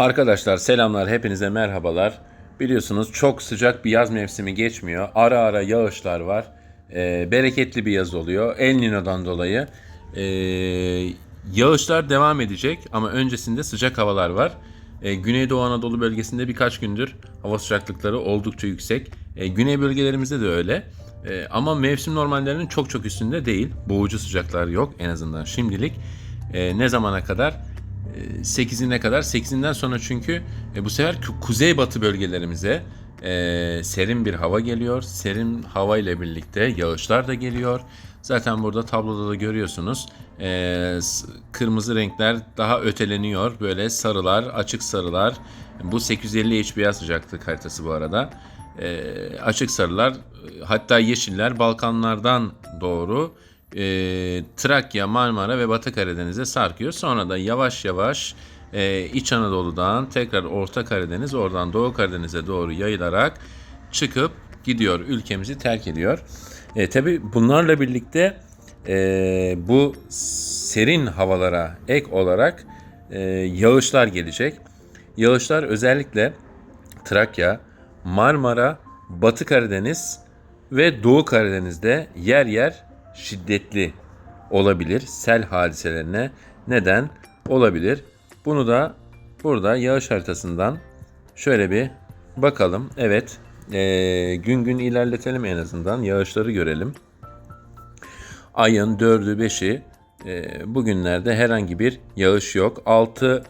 Arkadaşlar selamlar hepinize merhabalar. Biliyorsunuz çok sıcak bir yaz mevsimi geçmiyor. Ara ara yağışlar var. Ee, bereketli bir yaz oluyor. El Niño'dan dolayı. Ee, yağışlar devam edecek ama öncesinde sıcak havalar var. Ee, Güneydoğu Anadolu bölgesinde birkaç gündür hava sıcaklıkları oldukça yüksek. Ee, güney bölgelerimizde de öyle. Ee, ama mevsim normallerinin çok çok üstünde değil. Boğucu sıcaklar yok en azından şimdilik. Ee, ne zamana kadar? 8'ine kadar. 8'inden sonra çünkü e, bu sefer ku- kuzeybatı bölgelerimize e, serin bir hava geliyor. Serin hava ile birlikte yağışlar da geliyor. Zaten burada tabloda da görüyorsunuz. E, kırmızı renkler daha öteleniyor. Böyle sarılar, açık sarılar. Bu 850 HPA sıcaklık haritası bu arada. E, açık sarılar, e, hatta yeşiller Balkanlardan doğru e, Trakya, Marmara ve Batı Karadeniz'e sarkıyor. Sonra da yavaş yavaş e, İç Anadolu'dan tekrar Orta Karadeniz, oradan Doğu Karadeniz'e doğru yayılarak çıkıp gidiyor, ülkemizi terk ediyor. E, Tabi bunlarla birlikte e, bu serin havalara ek olarak e, yağışlar gelecek. Yağışlar özellikle Trakya, Marmara, Batı Karadeniz ve Doğu Karadeniz'de yer yer şiddetli olabilir. Sel hadiselerine neden olabilir. Bunu da burada yağış haritasından şöyle bir bakalım. Evet eee, gün gün ilerletelim en azından yağışları görelim. Ayın 4'ü 5'i eee, bugünlerde herhangi bir yağış yok. 6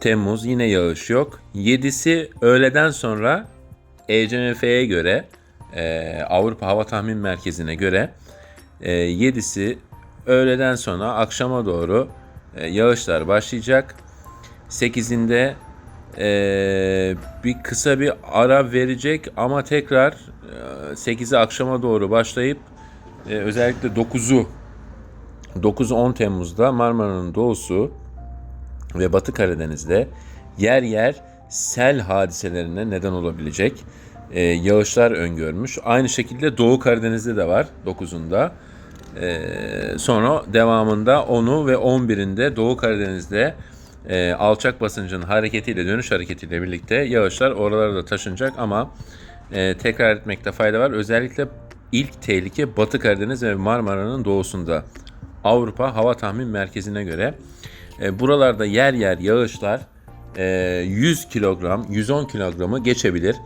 Temmuz yine yağış yok. 7'si öğleden sonra ECMF'ye göre e, Avrupa Hava Tahmin Merkezi'ne göre e, 7'si öğleden sonra akşama doğru e, yağışlar başlayacak. 8'inde e, bir kısa bir ara verecek ama tekrar e, 8'i akşama doğru başlayıp e, özellikle 9'u 9-10 Temmuz'da Marmara'nın doğusu ve Batı Karadeniz'de yer yer sel hadiselerine neden olabilecek e, yağışlar öngörmüş. Aynı şekilde Doğu Karadeniz'de de var 9'unda. E, sonra devamında 10'u ve 11'inde Doğu Karadeniz'de e, alçak basıncın hareketiyle dönüş hareketiyle birlikte yağışlar oralara da taşınacak ama e, tekrar etmekte fayda var. Özellikle ilk tehlike Batı Karadeniz ve Marmara'nın doğusunda. Avrupa Hava Tahmin Merkezi'ne göre e, buralarda yer yer yağışlar e, 100 kilogram, 110 kilogramı geçebilir.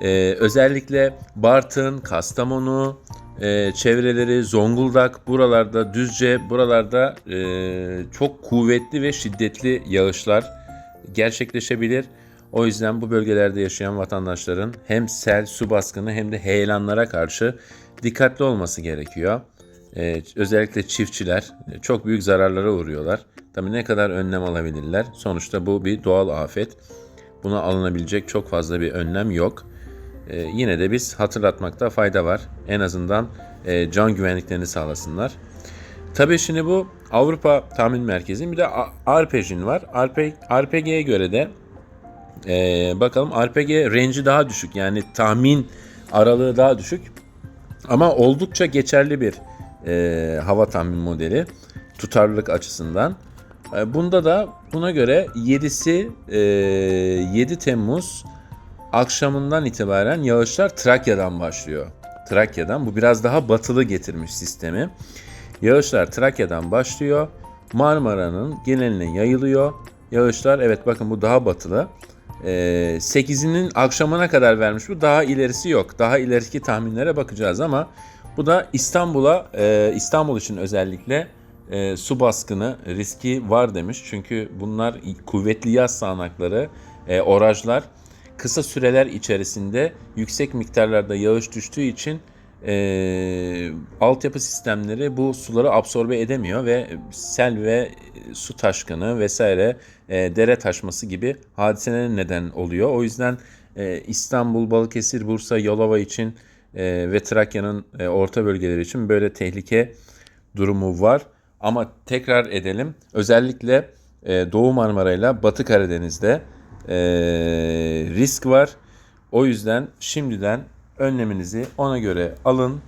E, özellikle Bartın, Kastamonu, e, çevreleri, Zonguldak, buralarda Düzce, buralarda e, çok kuvvetli ve şiddetli yağışlar gerçekleşebilir. O yüzden bu bölgelerde yaşayan vatandaşların hem sel, su baskını hem de heyelanlara karşı dikkatli olması gerekiyor. Ee, özellikle çiftçiler e, çok büyük zararlara uğruyorlar. Tabii ne kadar önlem alabilirler? Sonuçta bu bir doğal afet. Buna alınabilecek çok fazla bir önlem yok. Ee, yine de biz hatırlatmakta fayda var. En azından e, can güvenliklerini sağlasınlar. Tabii şimdi bu Avrupa Tahmin Merkezi bir de Arpej'in var. Arpe, RPG'ye göre de e, bakalım RPG range'i daha düşük. Yani tahmin aralığı daha düşük. Ama oldukça geçerli bir e, hava tahmin modeli tutarlılık açısından. E, bunda da buna göre 7'si e, 7 Temmuz akşamından itibaren yağışlar Trakya'dan başlıyor. Trakya'dan bu biraz daha batılı getirmiş sistemi. Yağışlar Trakya'dan başlıyor. Marmara'nın geneline yayılıyor. Yağışlar evet bakın bu daha batılı. Ee, 8'inin akşamına kadar vermiş bu. Daha ilerisi yok. Daha ileriki tahminlere bakacağız ama bu da İstanbul'a e, İstanbul için özellikle e, su baskını riski var demiş. Çünkü bunlar kuvvetli yaz sağanakları, e, orajlar kısa süreler içerisinde yüksek miktarlarda yağış düştüğü için e, altyapı sistemleri bu suları absorbe edemiyor ve sel ve su taşkını vesaire e, dere taşması gibi hadiselerin neden oluyor. O yüzden e, İstanbul, Balıkesir, Bursa, Yalova için e, ve Trakya'nın e, orta bölgeleri için böyle tehlike durumu var. Ama tekrar edelim özellikle e, Doğu Marmara ile Batı Karadeniz'de e, risk var. O yüzden şimdiden önleminizi ona göre alın.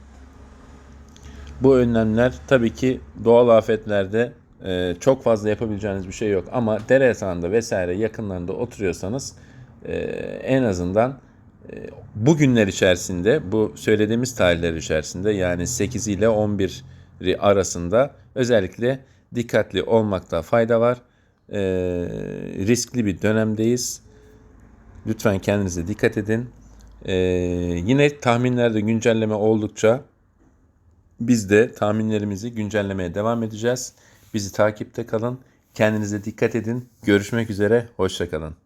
Bu önlemler tabii ki doğal afetlerde Ee, çok fazla yapabileceğiniz bir şey yok ama dere yatağında vesaire yakınlarında oturuyorsanız e, en azından e, bu günler içerisinde bu söylediğimiz tarihler içerisinde yani 8 ile 11 arasında özellikle dikkatli olmakta fayda var. Ee, riskli bir dönemdeyiz. Lütfen kendinize dikkat edin. Ee, yine tahminlerde güncelleme oldukça biz de tahminlerimizi güncellemeye devam edeceğiz. Bizi takipte kalın. Kendinize dikkat edin. Görüşmek üzere. Hoşçakalın.